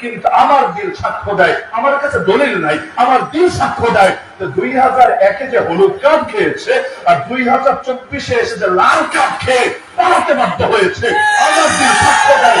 কিন্তু আমার দিল সাক্ষ্য দেয়, আমার কাছে দলিল নাই, আমার দিল সাক্ষ্য দেয়। দুই হাজার একে যে হলুদ কাপ খেয়েছে আর দুই হাজার চব্বিশে এসে যে লাল কাপ খেয়ে পালাতে বাধ্য হয়েছে, আমার দিল সাক্ষ্য দেয়।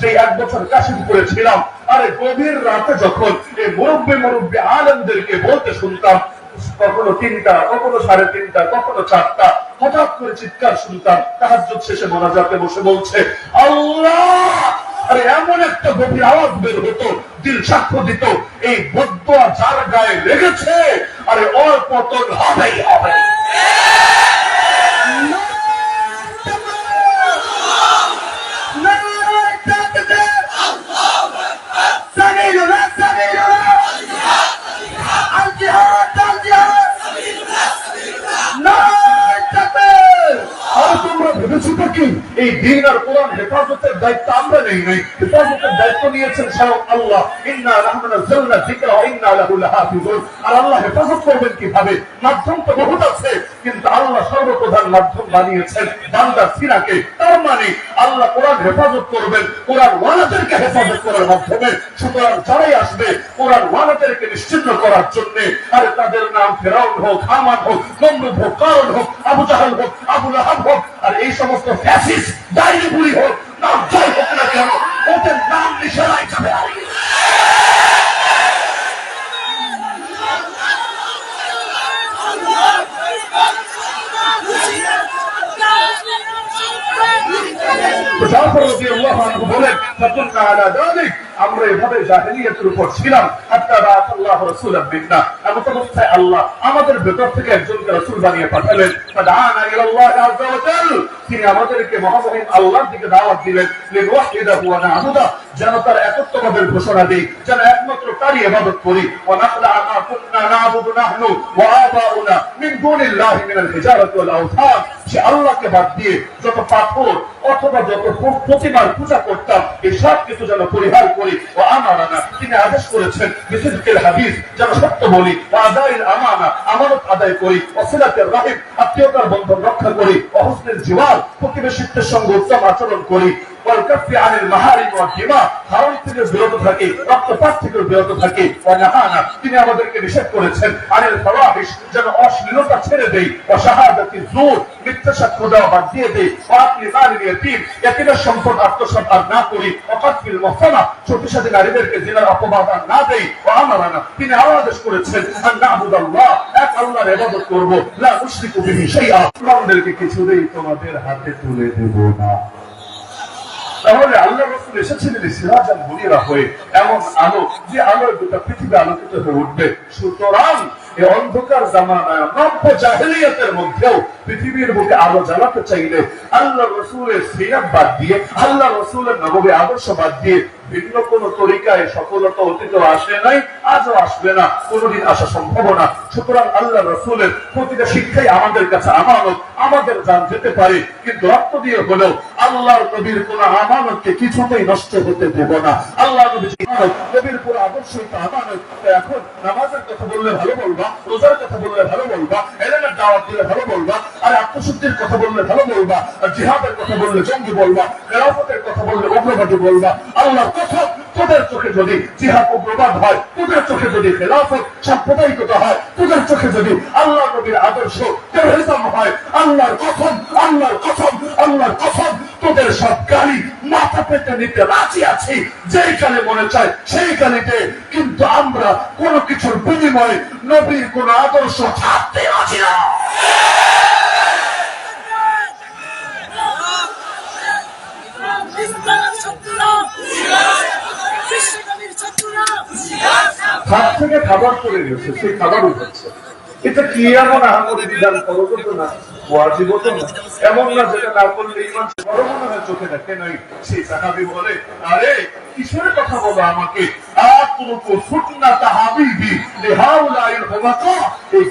যে এক বছর কাশিমপুরে ছিলাম আরে গভীর রাতে যখন এই মুরব্বী মুরব্বী আলমদেরকে বলতে শুনতাম, কখনো তিনটা, কখনো সাড়ে তিনটা, কখনো চারটা, হঠাৎ করে চিৎকার শুনতাম তাহার শেষে মোনাজাতে বসে বলছে, আল্লাহ! আরে এমন একটা গভীর আওয়াজ বের হতো, দিল সাক্ষ্য দিত, এই বদ্ধ যার গায়ে লেগেছে, আরে ওর হবেই হবে। তো কি? এই দিন আর কোরআন হেফাজতের দায়িত্ব আমরা নেই নাই। হেফাজতের দায়িত্ব নিয়েছেন স্বয়ং আল্লাহ। ইন্না রাহমানা ওয়া ইন্না লাহু লাহাফিজুন। আর আল্লাহ হেফাজত করবেন কীভাবে? মাধ্যম তো বহুত আছে। কিন্তু আল্লাহ সর্বপ্রধান মাধ্যম বানিয়েছেন বান্দা সিরাকে। তার মানে আল্লাহ কোরআন হেফাজত করবেন, কোরআন ওয়ালাদেরকে হেফাজত করার মাধ্যমে। সুতরাং যারাই আসবে কোরআন ওয়ালাদেরকে নিশ্চিন্ন করার জন্য, আরে তাদের নাম ফেরাউন হোক, হামান হোক নমরুদ হোক, কারণ হোক, আবু জাহাল হোক, আবু লাহাব হোক, আর এই সমস্ত ফ্যাসিস ডাইনিগুলি হোক, নাম যাই হোক না কেন, ওদের নাম নিশানায় আল্লাহ আমাদের ভেতর থেকে একজনকে বানিয়ে পাঠালেন। তিনি আমাদেরকে মহামহিম আল্লাহর দিকে দাওয়াত দিলেন যেন তার একত্ববাদের ঘোষণা দিই, যেন একমাত্র তারই ইবাদত করি। মা কুননা না'বুদু নাহনু ওয়া আবাউনা মিন দুনিল্লাহি মিনাল হিজারাতি ওয়াল আওথান সে আল্লাহকে বাদ দিয়ে যত পাথর অথবা যত প্রতিমার পূজা করতাম এই সব কিছু যেন পরিহার করি ও আমারানা তিনি আদেশ করেছেন বিশুদ্ধের হাদিস যেন সত্য বলি ও আদায়ের আমানা আমানত আদায় করি অসিলাতের রাহিম আত্মীয়তার বন্ধন রক্ষা করি অহস্তের জীবন প্রতিবেশিত্বের সঙ্গে উত্তম আচরণ করি والكف عن المحارم والدماء হারাম থেকে বিরত থাকি রক্তপাত থেকে বিরত থাকি ওয়ানাহানা তিনি আমাদেরকে নিষেধ করেছেন আনিল ফাওয়াহিশ যেন অশ্লীলতা ছেড়ে দেই শাহাদাতি জুর, মিথ্যা সাক্ষ্য দেওয়া বাদ দিয়ে দেই আপনি মালিল ইয়াতীম ইয়াতীমের সম্পদ আর না করি কাতফিল মুহসানা শক্তিশালী নারীদেরকে জিনার অপবাদ আর না দেই আমারানা তিনি আরও আদেশ করেছেন আন নাবুদাল্লাহ এক আল্লাহর করব, লা উশরিকু বিহি আমাদেরকে কিছুতেই তোমাদের হাতে তুলে দেব না। তাহলে আল্লাহ রসুল এসেছিলেন সিরাজান মুনিরা হয়ে, এমন আলো যে আলোয় গোটা পৃথিবী আলোকিত হয়ে উঠবে। সুতরাং অন্ধকার জামানায় মধ্যেও পৃথিবীর বুকে আলো জ্বালাতে চাইলে আল্লাহ রসুলের সিরাত বাদ দিয়ে, আল্লাহ রসুলের নবী আদর্শ বাদ দিয়ে ভিন্ন কোন তরিকায় সফলতা অতীত আসে নাই, আজও আসবে না, কোনোদিন আসা সম্ভব না। সুতরাং আল্লাহ রসুলের প্রতিটা শিক্ষাই আমাদের কাছে আমানত, আমাদের জান যেতে পারে, কিন্তু রক্ত দিয়ে হলেও আল্লাহর নবীর কোন আমানতকে কিছুতেই নষ্ট হতে দেব না। আল্লাহ নবীর নবীর কোন আদর্শই তো আমানত। এখন নামাজের কথা বললে ভালো বলবা, রোজার কথা বললে ভালো বলবা, এলেমের দাওয়াত দিলে ভালো বলবা, আর আত্মশুদ্ধির কথা বললে ভালো বলবা, আর জিহাদের কথা বললে জঙ্গি বলবা খেলাফতের কথা বললে উগ্রবাদী বলবা, আল্লাহর তোদের চোখে যদি জিহাদ হয়, তোদের চোখে যদি খেলাফত সাম্প্রদায়িকতা হয়, তোদের চোখে যদি আল্লাহ নবীর আদর্শ টেরোরিজম হয়, আল্লাহর কথম আল্লাহর কথম আল্লাহর কথম, তোদের সব গালি মাথা পেতে নিতে রাজি আছি। যেইখানে মনে চায় সেইখানেতে কিন্তু আমরা কোন কিছুর বিনিময়ে নবীর কোন আদর্শ ছাড়তে রাজি না। হাত থেকে খাবার করে গেছে, সেই খাবার উঠেছে এটা কি এমন আহামরি বিধান করব তো না। এমন না যেটা না করলে ইমান বড় মনে হয় চোখে দেখে নাই সাহাবি বলে, আরে, কিসের কথা বলো আমাকে? এই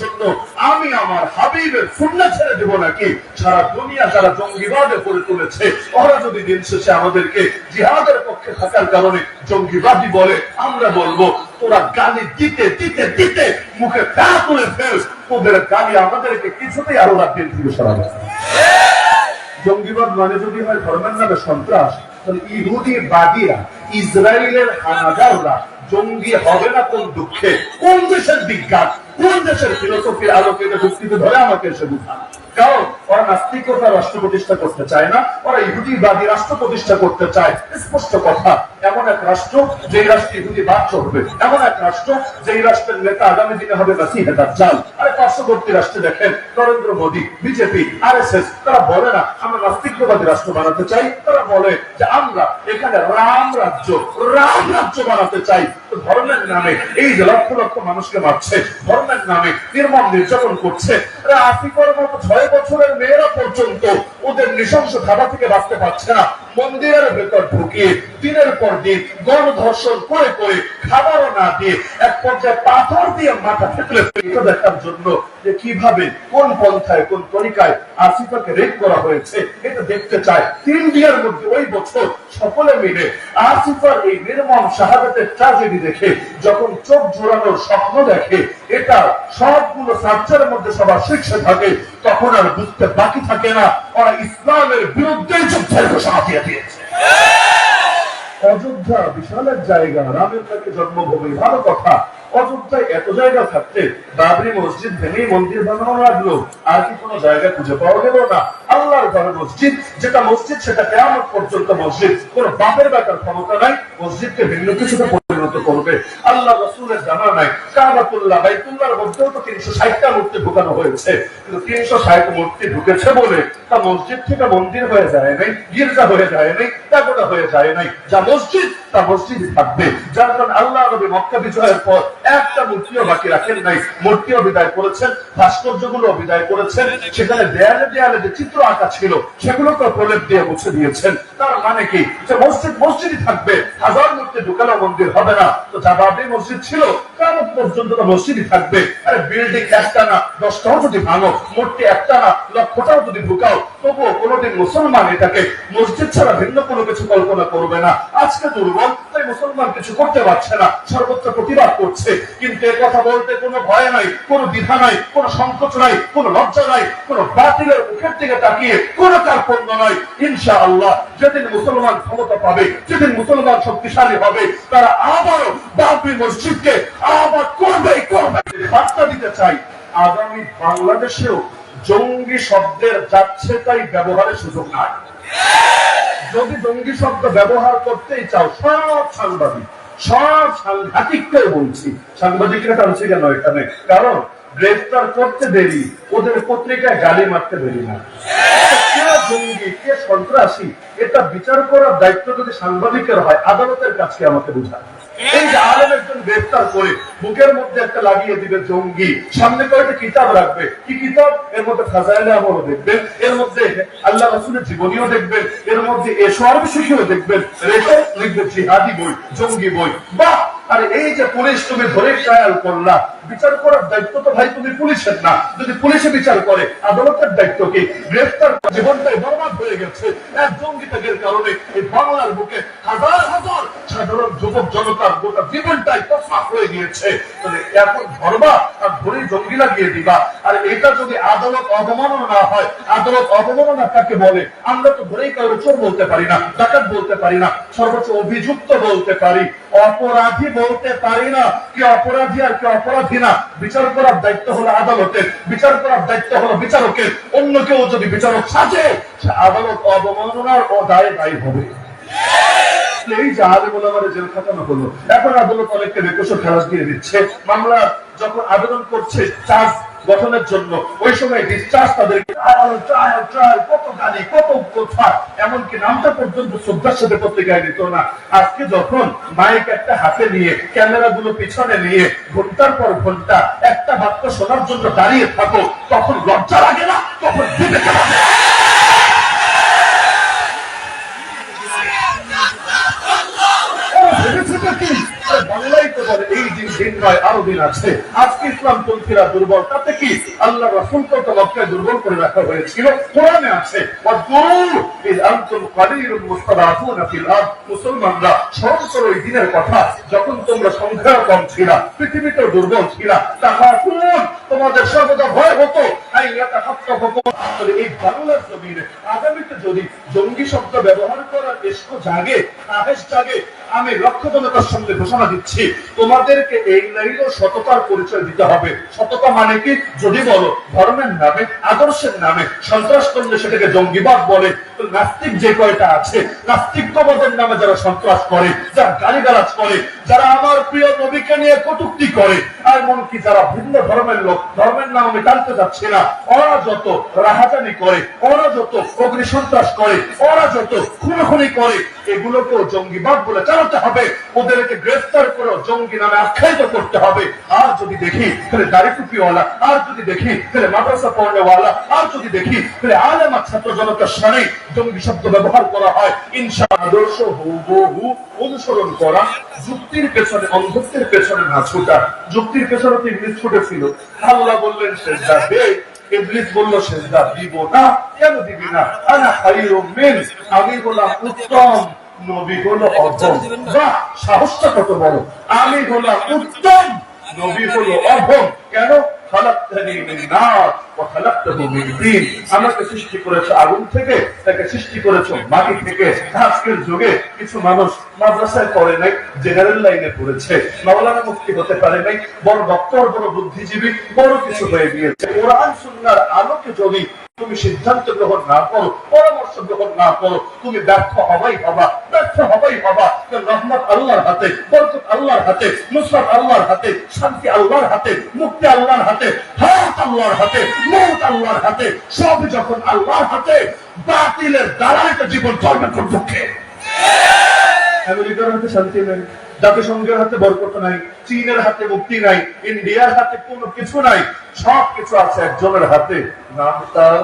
জন্য আমি আমার হাবিবের সুন্নাত ছেড়ে দেব নাকি? সারা দুনিয়া যারা জঙ্গিবাদে করে তুলেছে, ওরা যদি দিন শেষে আমাদেরকে জিহাদের পক্ষে থাকার কারণে জঙ্গিবাদী বলে, আমরা বলব, তোরা গালি দিতে দিতে দিতে, মুখে তা তুলে ফেল তোদের গালি আমাদেরকে কিছুতেই রাত দিন থেকে সরাবে জঙ্গিবাদ মানে যদি হয় ধর্মের নামে সন্ত্রাস, তাহলে ইহুদি বাদিরা ইসরায়েলের হানাদাররা জঙ্গি হবে না কোন দুঃখে? কোন দেশের বিজ্ঞান, কোন দেশের ফিলোসফির আলোকে যুক্তিতে ধরে আমাকে এসে বুঝান কারণ ওরা নাস্তিকতা রাষ্ট্র প্রতিষ্ঠা করতে চায় না, ওরা ইহুদিবাদী রাষ্ট্র প্রতিষ্ঠা করতে চায়। স্পষ্ট কথা, এমন এক রাষ্ট্র যে রাষ্ট্রে ইহুদি বাদ চলবে, এমন এক রাষ্ট্র যেই রাষ্ট্রের নেতা আগামী দিনে হবে নাসিহে দাজ্জাল। আরে পার্শ্ববর্তী রাষ্ট্রে দেখেন, নরেন্দ্র মোদী, বিজেপি, আরএসএস, তারা বলে না, আমরা নাস্তিকবাদী রাষ্ট্র বানাতে চাই। তারা বলে যে আমরা এখানে রাম রাজ্য রাম রাজ্য বানাতে চাই। ধর্মের নামে এই যে লক্ষ লক্ষ মানুষকে মারছে, ধর্মের নামে নির্মম নির্যাতন করছে আফ্রিকার মতো ছয় বছরের মেয়েরা পর্যন্ত ওদের নৃশংস ধাবা থেকে বাঁচতে পারছে না। মন্দিরের ভেতর ঢুকিয়ে দিনের পর দিন গণধর্ষণ করে করে খাবারও না দিয়ে এক পর্যায়ে পাথর দিয়ে মাথা ফেটলে এটা দেখার জন্য যে কীভাবে, কোন পন্থায়, কোন তরিকায় আসিফাকে রেপ করা হয়েছে, এটা দেখতে চায়। তিন দিনের মধ্যে ওই বছর সকলে মিলে আসিফার এই নির্মম শাহাদাতের ট্রাজেডি দেখে, যখন চোখ জোড়ানোর স্বপ্ন দেখে, এটা সবগুলো সার্চারের মধ্যে সবার শীর্ষে থাকে, তখন আর বুঝতে বাকি থাকে না। ওরা ইসলামের বিরুদ্ধে যুদ্ধের ঘোষণা দিয়ে দিয়েছে। অযোধ্যা বিশাল এক জায়গা রামের নাকি জন্মভূমি ভালো কথা। অযোধ্যায় এত জায়গা থাকতে বাবরি মসজিদ ভেঙে মন্দির বানানো লাগল। আর কি কোনো জায়গা খুঁজে পাওয়া গেল না। আল্লাহর ঘরে মসজিদ, যেটা মসজিদ, সেটা কেমন পর্যন্ত মসজিদ। কোন বাপের বেটার ক্ষমতা নাই, মসজিদকে ভিন্ন কিছুতে পরিণত করবে। আল্লাহ রসুলের জানা নাই, কাবাতুল্লাহ মধ্যেও তো তিনশো ষাটটা মূর্তি ঢুকানো হয়েছে। কিন্তু তিনশো ষাট মূর্তি ঢুকেছে বলে তা মসজিদ থেকে মন্দির হয়ে যায় নাই, গির্জা হয়ে যায় নাই তাগোটা হয়ে যায় নাই। যা মসজিদ তা মসজিদই থাকবে, যার কারণে আল্লাহ নবী মক্কা বিজয়ের পর একটা মূর্তিও বাকি রাখেন নাই। মূর্তিও বিদায় করেছেন ভাস্কর্যগুলো বিদায় করেছেন। সেখানে দেয়ালে দেয়ালে যে চিত্র আঁকা ছিল সেগুলোকে প্রলেপ দিয়ে মুছে দিয়েছেন। তার মানে কি? যে মসজিদ মসজিদই থাকবে, হাজার মূর্তি ঢুকানো মন্দির হবে না। তো যাবাবি মসজিদ ছিল, কেমন পর্যন্ত মসজিদই থাকবে? আরে বিল্ডিং একটা না দশটাও যদি ভাঙো, মূর্তি একটা না লক্ষটাও যদি ঢুকাও, তবুও কোনোদিন মুসলমান এটাকে মসজিদ ছাড়া ভিন্ন কোনো কিছু কল্পনা করবে না। আজকে দুর্বল তাই মুসলমান কিছু করতে পারছে না সর্বোচ্চ প্রতিবাদ করছে। কিন্তু এ কথা বলতে কোনো ভয় নাই, কোনো দ্বিধা নাই, কোনো সংকোচ নাই, কোনো লজ্জা নাই, কোনো বাতিলের মুখের দিকে তাকিয়ে কোনো কার্পণ্য নাই। ইনশা আল্লাহ যেদিন মুসলমান ক্ষমতা পাবে, যেদিন মুসলমান শক্তিশালী হবে, তারা আবারও বাবরি মসজিদকে আবার করবেই করবে। বার্তা দিতে চাই, আগামী বাংলাদেশেও জঙ্গি শব্দের যাচ্ছে তাই ব্যবহারের সুযোগ নাই। যদি জঙ্গি শব্দ ব্যবহার করতেই চাও, সব সাংবাদিক, সব সাংঘাতিককে বলছি। সাংবাদিকরা টানছে কেন এখানে? কারণ গ্রেফতার করতে দেরি, ওদের পত্রিকায় গালি মারতে দেরি না। জঙ্গি, কে সন্ত্রাসী, এটা বিচার করার দায়িত্ব যদি সাংবাদিকের হয়, আদালতের কাছে আমাকে বোঝায় করে মধ্যে একটা লাগিয়ে দিবে জঙ্গি, সামনে কয়েকটা কিতাব রাখবে। কি কিতাব? এর মধ্যে দেখবেন, এর মধ্যে আল্লাহ রাসুলের জীবনীও দেখবেন, এর মধ্যে এসর বিশেষীয় দেখবেন। রেখে জিহাদি বই, জঙ্গি বই। বাহ! আর এই যে পুলিশ তুমি ধরে ট্রায়াল করলা, বিচার করার দায়িত্ব তো ভাই তুমি পুলিশের না। যদি পুলিশে বিচার করে, আদালতের দায়িত্ব কি? গ্রেফতার জীবনটাই বরবাদ হয়ে গেছে। এক জঙ্গি ত্যাগের কারণে এই বাংলার বুকে হাজার হাজার সাধারণ যুবক জনতার গোটা জীবনটাই তফাৎ হয়ে গিয়েছে। তাহলে এখন ধরবা আর ধরে জঙ্গি লাগিয়ে দিবা এটা যদি আদালত অবমাননা না হয়, আদালত অবমাননা কাকে বলে? আমরা তো ধরেই কারও চোর বলতে পারি না, ডাকাত বলতে পারি না, সর্বোচ্চ অভিযুক্ত বলতে পারি। অপরাধী বলতে পারি না, কি অপরাধী আর কি অপরাধী না। বিচার করার দায়িত্ব হলো আদালতের বিচার করার দায়িত্ব হলো বিচারকের। অন্য কেউ যদি বিচারক সাজে আদালত অবমাননার ও দায় দায়ী হবে। এই যে আলে মোলামারে জেল খাটানো হলো। এখন আদালত অনেককে বেকসর খালাস দিয়ে দিচ্ছে। মামলা যখন আবেদন করছে, চার্জ গঠনের জন্য ওই সময় ডিসচার্জ তাদেরকে কত গালি কত কথা এমনকি নামটা পর্যন্ত শ্রদ্ধার সাথে পত্রিকায় দিত না। আজকে যখন মাইক একটা হাতে নিয়ে ক্যামেরা গুলো পিছনে নিয়ে ঘণ্টার পর ঘণ্টা একটা বাক্য শোনার জন্য দাঁড়িয়ে থাকো তখন লজ্জা লাগে না? তখন তো বলে, দিন আরও দিন আছে। আজকে ইসলাম পন্থীরা দুর্বল, তাতে কি? আল্লাহ রসুলকে তো মক্কায় দুর্বল করে রাখা হয়েছিল। কোরআনে আছে মুসলমানরা দিনের কথা, যখন তোমরা সংখ্যা কম পৃথিবীতে দুর্বল তোমাদের সর্বদা ভয় হতো। এই বাংলার জমিনে, আগামীতে যদি জঙ্গি শব্দ ব্যবহার করার জাগে জাগে, আমি লক্ষ্যজনতার সঙ্গে ঘোষণা দিচ্ছি, তোমাদেরকে এই লাইনও সততার পরিচয় দিতে হবে। সততা মানে কি? যদি বলো, ধর্মের নামে, আদর্শের নামে সন্ত্রাস করলে সেটাকে জঙ্গিবাদ বলে। নাস্তিক যে কয়টা আছে, নাস্তিকবাদের নামে যারা সন্ত্রাস করে, যারা করে, যারা আমার প্রিয় নবীকে নিয়ে কটুক্তি করে, আর এমনকি যারা ভিন্ন ধর্মের লোক, ধর্মের নাম আমি না। ওরা যত রাহাজানি করে, ওরা যত অগ্নি সন্ত্রাস করে, ওরা যত খুনোখুনি করে, এগুলোকেও জঙ্গিবাদ বলে চালাতে হবে। ওদেরকে গ্রেফতার করে জঙ্গি নামে আখ্যায়িত করতে হবে। আর যদি দেখি, তাহলে দাড়ি টুপিওয়ালা, আর যদি দেখি, তাহলে মাদ্রাসা পড়নেওয়ালা, আর যদি দেখি, তাহলে আলেমা ছাত্র জনতার সামনে জঙ্গি শব্দ ব্যবহার করা হয়। ইনশা আদর্শ হুবহু অনুসরণ করা, যুক্তির পেছনে, অন্ধত্বের পেছনে না ছোটা। যুক্তির পেছনে তো ইংলিশ ছুটেছিল। আল্লাহ বললেন, সেজদা দে। ইবলিস বলল, সেজদা দিব না, কেন দিবি না? আমি হলাম উত্তম। নবী সাহসটা কত বড়। আমি হলাম উত্তম। নবী কেন? যুগে কিছু মানুষ নাই, জেনারেল লাইনে মুক্তি হতে পারে নাই, বড় ডক্টর বড় বুদ্ধিজীবী, বড় কিছু হয়ে গিয়েছে। কোরআন সুন্নাহর আলোকে যদি তুমি সিদ্ধান্ত গ্রহণ না করো, পরামর্শ গ্রহণ না করো, তুমি ব্যর্থ হবাই হবা, ব্যর্থ হবাই হবা। রহমত আল্লাহর হাতে, বরকত আল্লাহর হাতে, নুসরত আল্লাহর হাতে, শান্তি আল্লাহর হাতে, মুক্তি আল্লাহর হাতে, হায়াত আল্লাহর হাতে, মৌত আল্লাহর হাতে, সব যখন আল্লাহর হাতে, বাতিলের দ্বারা একটা জীবন কোন পক্ষে আমেরিকার হাতে শান্তি নেই জাতিসংঘের হাতে বরকত নাই, চীনের হাতে মুক্তি নাই, ইন্ডিয়ার হাতে কোনো কিছু নাই সব কিছু আছে একজনের হাতে, নাম তার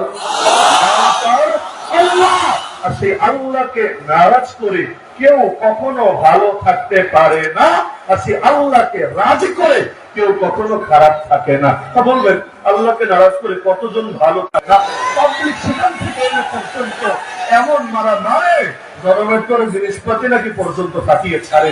আর সেই আল্লাহকে নারাজ করে কেউ কখনো ভালো থাকতে পারে না, আর সেই আল্লাহকে রাজি করে কেউ কখনো খারাপ থাকে না। তা বলবেন, আল্লাহকে নারাজ করে কতজন ভালো থাকে পাবলিক সেখান থেকে পর্যন্ত এমন মারা নয় গভর্নমেন্ট করে জিনিসপাতি নাকি পর্যন্ত ছাড়ে।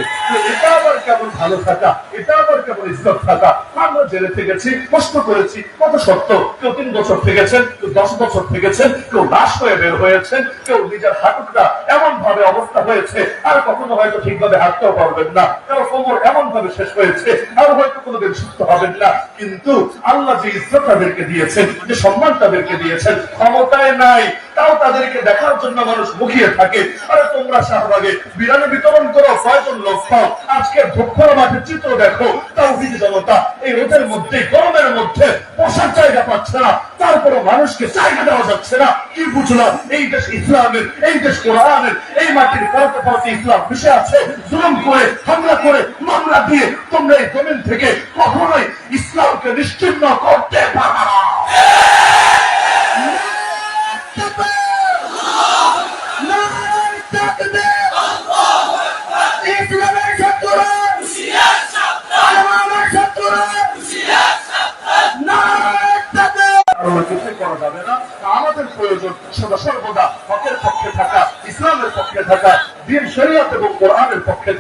এটা আবার কেমন ভালো থাকা? এটা আবার কেমন ইজ্জত থাকা? আমরা জেলে থেকেছি, কষ্ট করেছি, কত সত্য। কেউ তিন বছর থেকেছেন, কেউ দশ বছর থেকেছেন, কেউ লাশ হয়ে বের হয়েছেন, কেউ নিজের হাঁটুটা এমন ভাবে অবস্থা হয়েছে, আর কখনো হয়তো ঠিকভাবে হাঁটতেও পারবেন না। কারও কোমর এমন ভাবে শেষ হয়েছে আর হয়তো কোনোদিন সুস্থ হবেন না। কিন্তু আল্লাহ যে ইজ্জত তাদেরকে দিয়েছেন, যে সম্মান তাদেরকে দিয়েছেন, ক্ষমতায় নাই। তাও তাদেরকে দেখার জন্য মানুষ মুখিয়ে থাকে। আরে তোমরা শাহবাগে বিরানি বিতরণ করো কয়জন লোক পাও আজকের ধক্ষর মাঠের চিত্র দেখো তাও বিধি জনতা এই রোদের মধ্যে, গরমের মধ্যে বসার জায়গা পাচ্ছে না। তারপরে মানুষকে জায়গা দেওয়া যাচ্ছে না। কি বুঝলাম এই দেশ ইসলামের, এই দেশ কোরআনের, এই মাটির পরতে পরতে ইসলাম মিশে আছে জুলুম করে, হামলা করে, মামলা দিয়ে তোমরা এই জমিন থেকে কখনোই ইসলামকে নিশ্চিন্ন করতে পারবে না।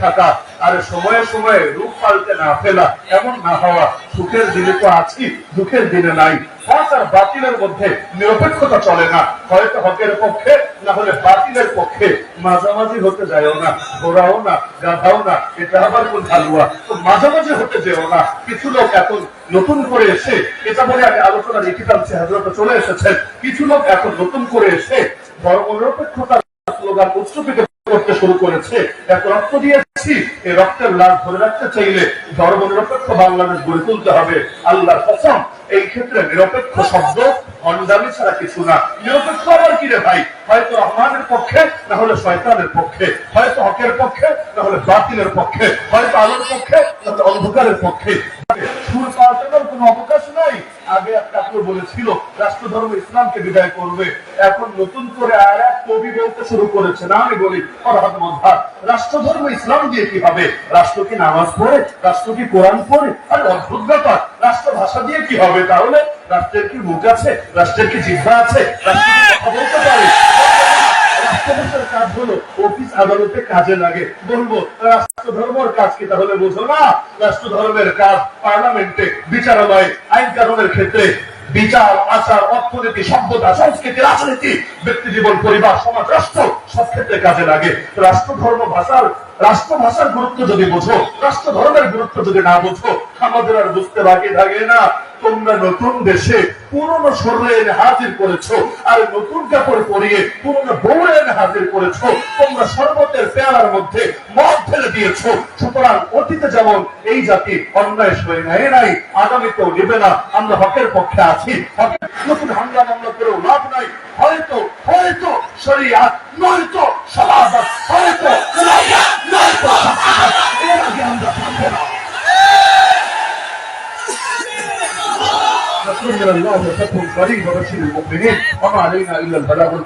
থাকা, আর সময়ে সময়ে রূপ পাল্টে না ফেলা, এমন না হওয়া, সুখের দিনে তো আছি, দুঃখের দিনে নাই। আর বাতিলের মধ্যে নিরপেক্ষতা চলে না। হয়তো হকের পক্ষে, না হলে বাতিলের পক্ষে। মাঝামাঝি হতে যায়ও না, ঘোরাও না, গাধাও না, এটা আবার কোন তো মাঝামাঝি হতে যেও না। কিছু লোক এখন নতুন করে এসে, এটা বলে আমি আলোচনা রেখে টানছি হাজরত চলে এসেছেন। কিছু লোক এখন নতুন করে এসে ধর্ম নিরপেক্ষতার স্লোগান উচ্চপিত করতে শুরু করেছে। এত রক্ত দিয়েছি, এই রক্তের লাভ ধরে রাখতে চাইলে ধর্ম নিরপেক্ষ বাংলাদেশ গড়ে তুলতে হবে। আল্লাহর কসম, এই ক্ষেত্রে নিরপেক্ষ শব্দ অন্দামি ছাড়া কিছু না। নিরপেক্ষ আবার কি রে ভাই? হয়তো রহমানের পক্ষে, না হলে শয়তানের পক্ষে। হয়তো হকের পক্ষে, না হলে বাতিলের পক্ষে। হয়তো আলোর পক্ষে, না অন্ধকারের পক্ষে। সুর পাল্টানোর কোনো অবকাশ নাই। আগে এক ঠাকুর বলেছিল রাষ্ট্রধর্ম ইসলামকে বিদায় করবে। এখন নতুন করে আর এক কবি বলতে শুরু করেছে। না আমি বলি মজহার। রাষ্ট্রধর্ম ইসলাম দিয়ে কি হবে? রাষ্ট্র কি নামাজ পড়ে? রাষ্ট্র কি কোরআন পড়ে? আরে অদ্ভুত ব্যাপার। রাষ্ট্র ভাষা দিয়ে কি হবে তাহলে? রাষ্ট্রের কি মুখ আছে? রাষ্ট্রের কি জিহ্বা আছে? রাষ্ট্র কথা বলতে পারে? রাষ্ট্রভাষার কাজ রাষ্ট্র রাষ্ট্র কাজ পার্লামেন্টে, বিচারালয়, আইন কানুনের ক্ষেত্রে বিচার, আচার, অর্থনীতি, সভ্যতা, সংস্কৃতি, রাজনীতি, ব্যক্তি জীবন, পরিবার, সমাজ, রাষ্ট্র, সব ক্ষেত্রে কাজে লাগে। রাষ্ট্র, ধর্ম, ভাষার রাষ্ট্র ভাষার গুরুত্ব যদি বোঝো, রাষ্ট্র ধর্মের গুরুত্ব যদি না বোঝো, আমাদের আর বুঝতে বাকি থাকে না। তোমরা নতুন দেশে পুরনো শরীরে এনে হাজির করেছ, আর নতুন কাপড় পরিয়ে পুরনো বউরে এনে হাজির করেছ। তোমরা শরবতের পেয়ালার মধ্যে মদ ফেলে দিয়েছ। সুতরাং অতীতে যেমন এই জাতি অন্যায় সয়ে নেয় নাই, আগামীতেও নেবে না। আমরা হকের পক্ষে আছি। হকের নতুন হামলা মামলা করেও লাভ নাই। হয়তো হয়তো শরিয়া নয়তো সমাজ হয়তো লাইয়া, নয়তো শাসন। এর আগে আমরা থামবো না نصر من الله وفتح قريب وبشر المؤمنين وما علينا الا البلاغ